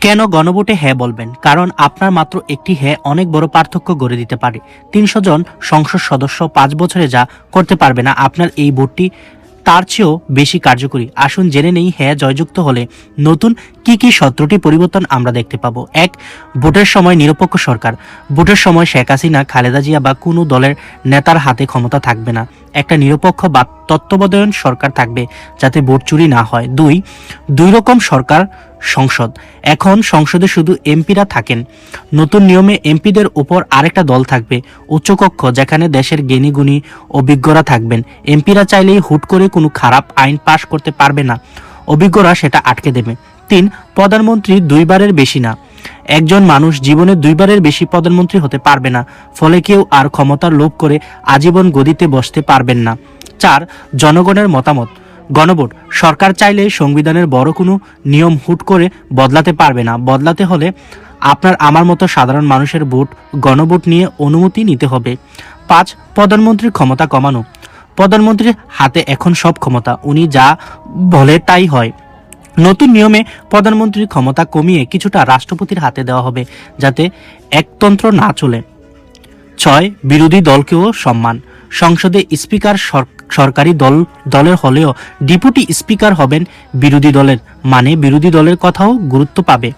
কেন গণভোটে হ্যাঁ বলবেন? কারণ আপনার মাত্র একটি হ্যাঁ অনেক বড় পার্থক্য গড়ে দিতে পারে। তিনশো জন সংসদ সদস্য পাঁচ বছরে যা করতে পারবে না আপনার এই ভোটটি, তার চেয়েও বেশি কার্যকরী। আসুন জেনে নেই হ্যাঁ জয়যুক্ত হলে নতুন কি কি সতেরোটি পরিবর্তন আমরা দেখতে পাবো। এক, ভোটের সময় নিরপেক্ষ সরকার। ভোটের সময় শেখ হাসিনা, খালেদা জিয়া বা কোনো দলের নেতার হাতে ক্ষমতা থাকবে না। একটা নিরপেক্ষ বা তত্ত্বাবধায়ন সরকার থাকবে যাতে ভোট চুরি না হয়। দুই দুই রকম সরকার সংসদ। এখন সংসদে শুধু এমপিরা থাকেন। নতুন নিয়মে এমপিদের উপর আরেকটা দল থাকবে, উচ্চকক্ষ, যেখানে দেশের জ্ঞানীগুণী অভিজ্ঞরা থাকবেন। এমপিরা চাইলেই হুট করে কোনো খারাপ আইন পাশ করতে পারবে না। অভিজ্ঞরা সেটা আটকে দেবে। তিন, প্রধানমন্ত্রী দুইবারের বেশি না। একজন মানুষ জীবনে দুইবারের বেশি প্রধানমন্ত্রী হতে পারবে না, ফলে কেউ আর ক্ষমতার লোভ করে আজীবন গদিতে বসতে পারবেন না। চার, জনগণের মতামত। গণভোট, সরকার চাইলে সংবিধানের বড় কোনো নিয়ম হুট করে বদলাতে পারবে না। বদলাতে হলে আপনার আমার মতো সাধারণ মানুষের ভোট, গণভোট নিয়ে অনুমতি নিতে হবে। পাঁচ, প্রধানমন্ত্রীর ক্ষমতা কমানো। প্রধানমন্ত্রীর হাতে এখন সব ক্ষমতা, উনি যা বলে তাই হয়। নতুন নিয়মে প্রধানমন্ত্রীর ক্ষমতা কমিয়ে কিছুটা রাষ্ট্রপতির হাতে দেওয়া হবে, যাতে একতন্ত্র না চলে। ছয়, বিরোধী দলকেও সম্মান। সংসদে স্পিকার সরকারি দল, দলের হলেও ডেপুটি স্পিকার হবেন বিরোধী দলের মানে বিরোধী দলের কথাও গুরুত্ব পাবে।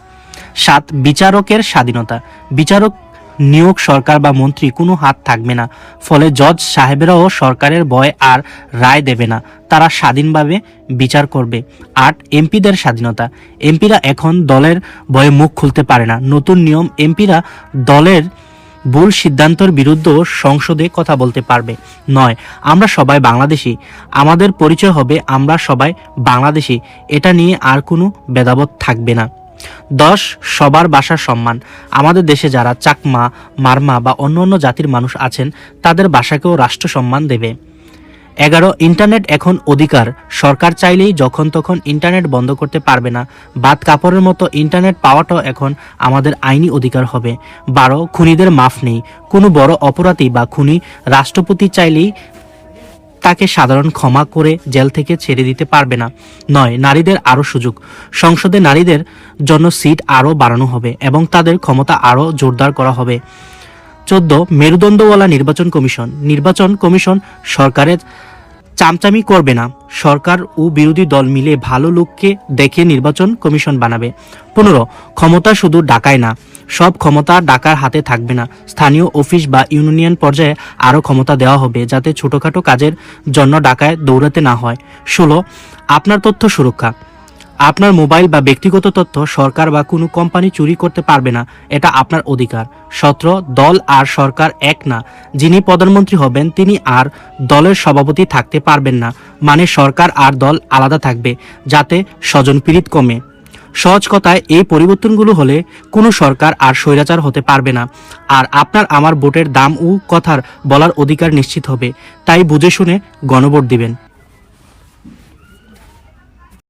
সাত, বিচারকের স্বাধীনতা। বিচারক নিয়োগ সরকার বা মন্ত্রী কোনো হাত থাকবে না। ফলে জজ সাহেবেরাও সরকারের ভয় আর রায় দেবে না। তারা স্বাধীনভাবে বিচার করবে। আট, এমপিদের স্বাধীনতা। এমপিরা এখন দলের ভয়ে মুখ খুলতে পারে না। নতুন নিয়ম এমপিরা দলের ভুল সিদ্ধান্তের বিরুদ্ধে সংসদে কথা বলতে পারবে। নয়, আমরা সবাই বাংলাদেশি। আমাদের পরিচয় হবে আমরা সবাই বাংলাদেশি। এটা নিয়ে আর কোনো ভেদাভেদ থাকবে না। দশ, সবার বাসার সম্মান। আমাদের দেশে যারা চাকমা, মারমা বা অন্য অন্য জাতির মানুষ আছেন, তাদের বাসাকেও রাষ্ট্র সম্মান দেবে। এগারো, ইন্টারনেট এখন অধিকার। সরকার চাইলেই যখন তখন ইন্টারনেট বন্ধ করতে পারবে না। বাদ কাপড়ের মতো ইন্টারনেট পাওয়াটাও এখন আমাদের আইনি অধিকার হবে। বারো, খুনিদের মাফ নেই। কোনো বড় অপরাধী বা খুনি রাষ্ট্রপতি চাইলেই তাকে সাধারণ ক্ষমা করে জেল থেকে ছেড়ে দিতে পারবে না। নয়, নারীদের আরও সুযোগ। সংসদে নারীদের জন্য সিট আরও বাড়ানো হবে এবং তাদের ক্ষমতা আরও জোরদার করা হবে। চোদ্দ, মেরুদণ্ডওয়ালা নির্বাচন কমিশন। নির্বাচন কমিশন সরকারের চামচামি করবে না। সরকার ও বিরোধী দল মিলে ভালো লোককে দেখে নির্বাচন কমিশন বানাবে। পনেরো, ক্ষমতা শুধু ডাকায় না। সব ক্ষমতা ডাকার হাতে থাকবে না। স্থানীয় অফিস বা ইউনিয়ন পর্যায়ে আরও ক্ষমতা দেওয়া হবে যাতে ছোটোখাটো কাজের জন্য ডাকায় দৌড়াতে না হয়। ষোলো, আপনার তথ্য সুরক্ষা। আপনার মোবাইল বা ব্যক্তিগত তথ্য সরকার বা কোনো কোম্পানি চুরি করতে পারবে না, এটা আপনার অধিকার। সত্র, দল আর সরকার এক না। যিনি প্রধানমন্ত্রী হবেন, তিনি আর দলের সভাপতি থাকতে পারবেন না। মানে সরকার আর দল আলাদা থাকবে, যাতে স্বজনপীড়িত কমে। সহজ কথায় এই পরিবর্তনগুলো হলে কোনো সরকার আর স্বৈরাচার হতে পারবে না। আর আপনার আমার ভোটের দাম ও কথার বলার অধিকার নিশ্চিত হবে। তাই বুঝে শুনে গণভোট দিবেন।